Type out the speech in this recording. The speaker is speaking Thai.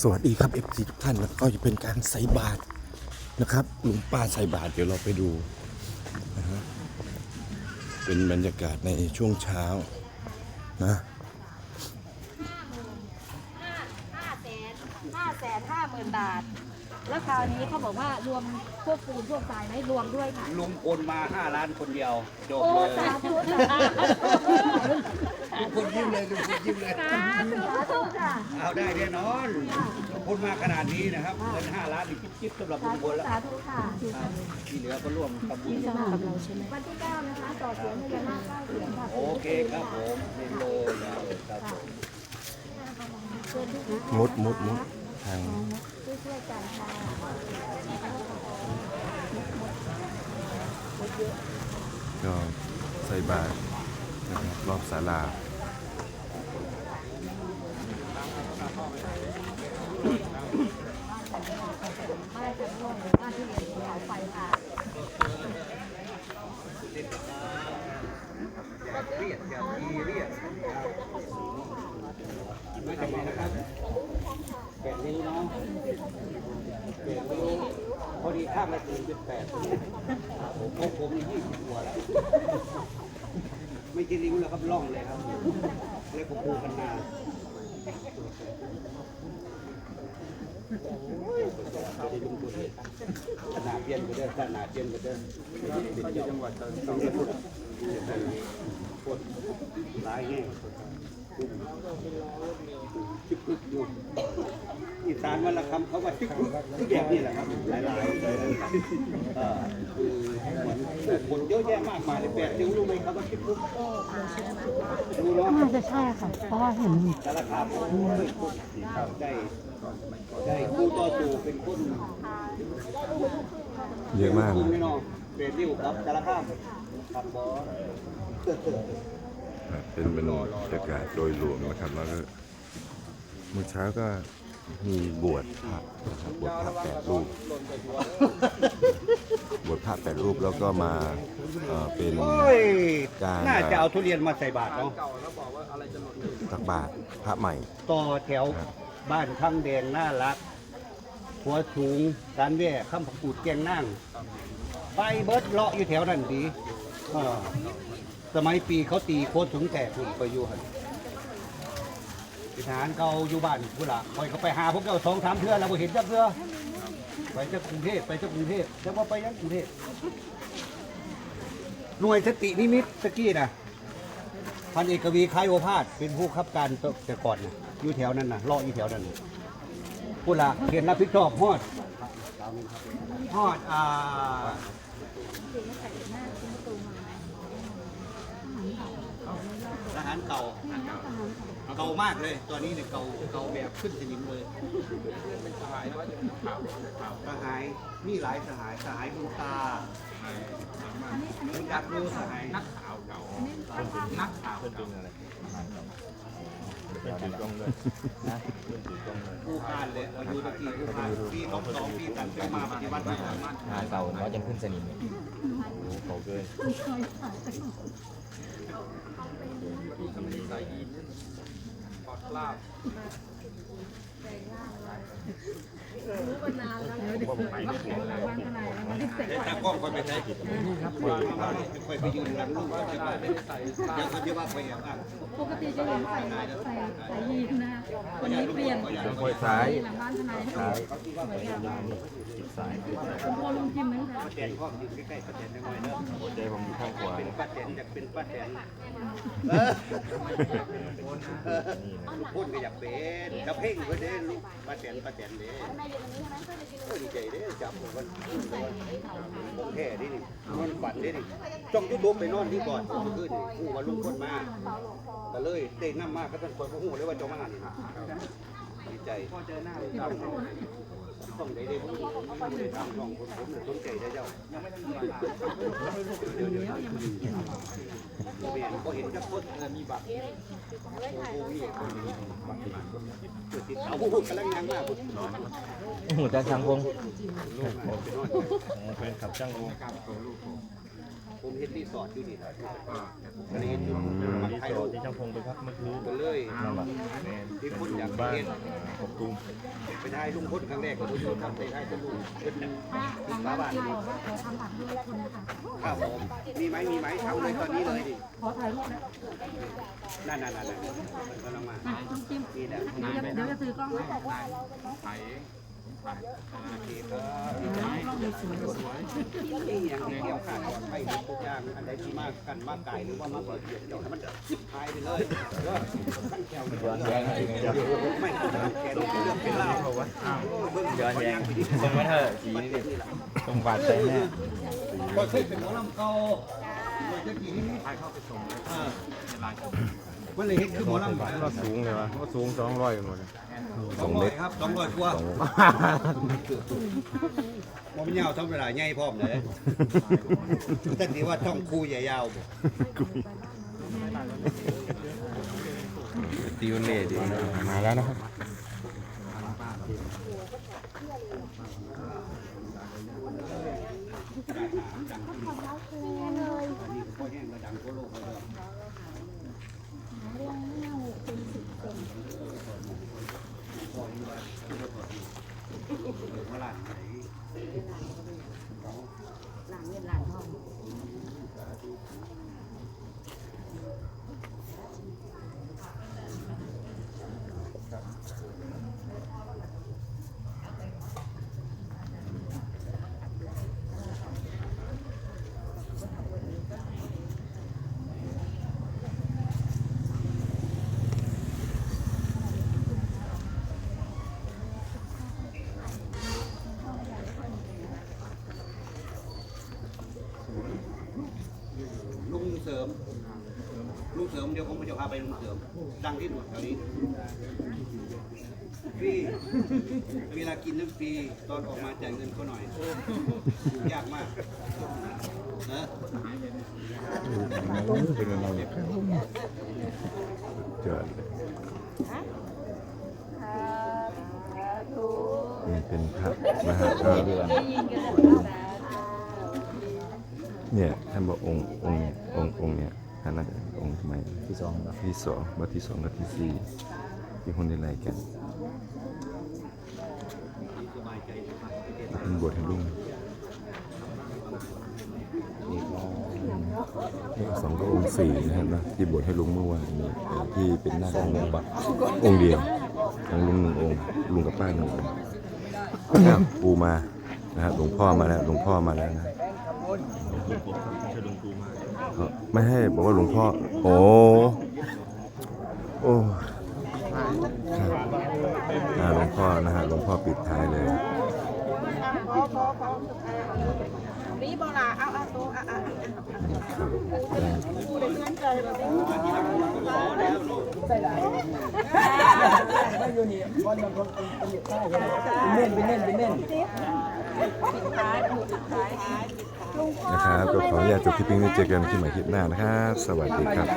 สวัสดีครับเอฟซีทุกท่านแล้วก็จะเป็นการใส่บาตรนะครับหลวงป้าใส่บาตรเดี๋ยวเราไปดูนะฮะเป็นบรรยากาศในช่วงเช้านะห้าแสนห้าแสนห้าหมื่นบาท แล้วคราวนี้เขาบอกว่ารวมพวกปูนพวกทรายไหมรวมด้วยค่ะลุงโอนมา 5 ล้านคนเดียวจบโอ้เลย สาธุสา ลุงคนยิ้มเลยลุงคนยิ้มเลย ธุค่ะเอาได้แน่นอนลุงพลมาขนาดนี้นะครับเงิน5ล้านนี่จิ๊บๆสำหรับสาลุงพธุลแล้วสาธุค่ะ ครับที่เหลือก็ร่วมทำบุญจะมากับเราใช่ไหมวันที่เก้านะคะต่อเสียงพญานาคเก้าเสียงค่ะโอเคครับผมเล่นเลยครับผมมุดมุดมุดทางช่วยช่วยๆกันค่ะก็ใส่บาตรนะครับรอบศาลา บ้านจะร่วมบ้านที่เรียนภูเขาไฟค่ะเรียกอย่างดีเรียกไม่จำเป็นนะครับแปดนิ้วเนาะแปดนิ้วพอดีข้ามมาถึงเป็นแปดผมพวกผมมียี่สิบกว่าแล้วไม่ใช่นิ้วแล้วครับล่องเลยครับเรียกว่าปูกันนา ขนาเปลี่ยนไปเด้อขนาเปลี่ยนไปเด้อเป็นจังหวัดตอนสองคนหลายแห่งชิบพึกอยู่อีสานวันละคำเขาว่าชิบพึกคือแบบนี้แหละครับหลายๆเอ่อคือเหมือนคนเยอะแยะมากมายเลยแปดนิ้วรู้ไหมครับว่าชิบพึกรู้เนาะน่าจะใช่ค่ะเพราะเห็นสาคามได้ ได้คู่ต่อสู้เป็นคนเยอะมากคุณนะ ไม่น้องเปรตริ้วครับสารคามครับบอสเป็นบรรยากาศโดยรวมนะครับ แล้วก็เมื่อเช้าก็มีบวชพระนะครับบวชพระแปดรูป บวชพระแปดรูปแล้วก็มาเอ่อเป็นโอ้ย การน่าจะเอาทุเรียนมาใส่บาตรเนาะตักบาตรพระใหม่ ต่อแถวบ้ บ้านข้างแดงน่ารัก หัวสูงการแว่ข้ามผักกูดแกงนั่งไปเบิร์ดเลาะอยู่แถวนั้นดีสมัยปีเขาตีโคตรสูงแตกหุ่นไปอยู่หันทหารเขาอยู่บ้านพุ่นละคอยเขาไปหาพวกเราสองสามเทื่อเราบ่เห็นจักเทื่อไปจากกรุงเทพไปจากกรุงเทพจะว่าไปยังกรุงเทพหน่วยสตินิมิตตะกี้นะพันเอกวีคายโอภาสเป็นผู้ขับการแต่ก่อนนะ อยู่แถวนั้นนะรออยู่แถวนั้นน่ะพุ่นละเขียนรับผิดชอบฮอดฮอดอ่าทหารเก่า เก่ามากเลย ตอนนี้เนี่ยเก่าเก่าแบบขึ้นสนิมเลยสหายสหายมีหลายสหายสหายบุญตาคุณจักดูสหายนักข่าวเก่านักข่าวเก่าผู้พานเลยอายุตะกี้ผู้พานปีสองสองปีตันเป็นมาปฏิบัติธรรมงานเก่าเขายังขึ้นสนิมเลยเขาเกินแต่กล้องคนไปใช้ค่อยไปยืนหลังลูกใช่ไหมเดี๋ยวคนที่ว่าไปแอบอ้างปกติจะเห็นใส่ใส่ใส่ยีนนะวันนี้เปลี่ยนคอยซ้ายหลังบ้านทนายให้ซ้า สายพอสายโมลงจิมไหมคะป้าแตนก็อยู่ใกล้ๆป้าแตนน้อยๆเนอะหัวใจผมอยู่ข้างขวาเป็นป้าแตนอยากเป็นป้าแตนพูดก็อยากเป็นจะเพ่งก็เด้ลูกป้าแตนป้าแตนเด้โอ้ดีใจเด้จับผมมันผมแค่นี่นี่นอนฝันนี่นี่จ้องยูทูบไปนอนที่ก่อนผมขึ้นนี่หูว่าลุงคนมาก็เลยเต้นน้ำมากก็ต้องคอยหูเลยว่าจ้องมาหันนี่ดีใจพอเจอหน้า ต้องได้ได้ผมไม่ได้ทำลองผมผมเนี่ยสนใจได้เจ้าเดี๋ยวเดี๋ยวเดี๋ยวก็เห็นกับคนมีบัตรโอ้โหกำลังยังมากหูจักช่างวงแฟนขับช่างวง ผมเห็นรีสอร์ทอยู่นี่ก็เลยเห็นอยู่มันรีไทยสอรูร์ทปที่ช่างพงไปพักเมื่อคืนก็เลยนั่นแหละแม่ที่คนอยากบ้านเห็นกบตูมไปได้ลุงพลครั้งแรกก็รู้อยู่ทำได้ได้จะลุงเป็นสาบานที่บอกว่าขอทำผักด้วยคนนะคะข้าวผมมีไหมมีไหมเอาเลยตอนนี้เลยดิขอถ่ายรูปนะนั่นนั่นนั่นมันกำลังมาอะต้องจิ้มนี่แหละเดี๋ยวเดี๋ยวจะถือกล้องไว้โอเคครับกล้องเลยสวย นี่อย่างเกี่ยวขาดไปทุกอย่างอันใดที่มากกันมากไก่หรือว่ามาเปิดเดียดเดี๋ยวให้มันหายไปเลยเด้อขั้นแก้วเดี๋ยวไม่ต้องแก้เรื่องเป็นเล่าเพราะว่าเบิ่งย้อนแย้งส่งมาเถอะสีนี่ดิส่งบาดใจแน่ก็เคยเป็นหมอลำเก่าเมื่อกี้นี่ถ่ายเข้าไปส่ง มันเลยเห็นคือหมอลำก็สูงเลยวะก็สูงสองร้อยหมดเลยสองร้อยครับสองร้อยกว่าผมยาวต้องเวลาใหญ่พร้อมเลยแต่ที่ว่าต้องคู่ใหญ่ยาวบ่ตีวันเล่ดีมาแล้วนะครับ พอแห้งก็ดังทั่วโลกเลยเมื่อไหร่ หลังเงินหลังทอง ลุง เสริมลุงเสริมเดี๋ยวผมจะพาไปลุงเสริมดังที่สุดแถวนี้ฟรีเวลากินน้ำฟรีตอนออกมาจ่ายเงินเขาหน่อยยากมากนะเป็นอะไรเนี่ยเจอนี่เป็นพระนะฮะก็เนี่ย ท่านบอกองค์องค์องค์องค์เนี่ยท่านน่าจะองค์ทำไมที่สองครับที่สองบัตรที่สองกับที่สี่ที่คนได้ไล่กันสบายใจนะครับเป็นบทให้ลุงนี่สองก็องค์สี่นะครับนะที่บทให้ลุงเมื่อวานนี้เอ่อที่เป็นหน้าของบัตรองค์เดียวของลุงหนึ่งองค์ลุงกับป้าหนึ่งองค์นะครับปูมานะครับหลวงพ่อมาแล้วหลวงพ่อมาแล้วนะ ไม่ให้บอกว่าหลวงพ่อ โอ้โอ้ครับอ่าหลวงพ่อนะฮะหลวงพ่อปิดท้ายเลยนี่บอลาเอาเอาตัวอะอะครับน นะครับก็ขออนุญาตจบคลิปนี้เจอกันที่ใหม่คลิปหน้านะครับ สวัสดีครับ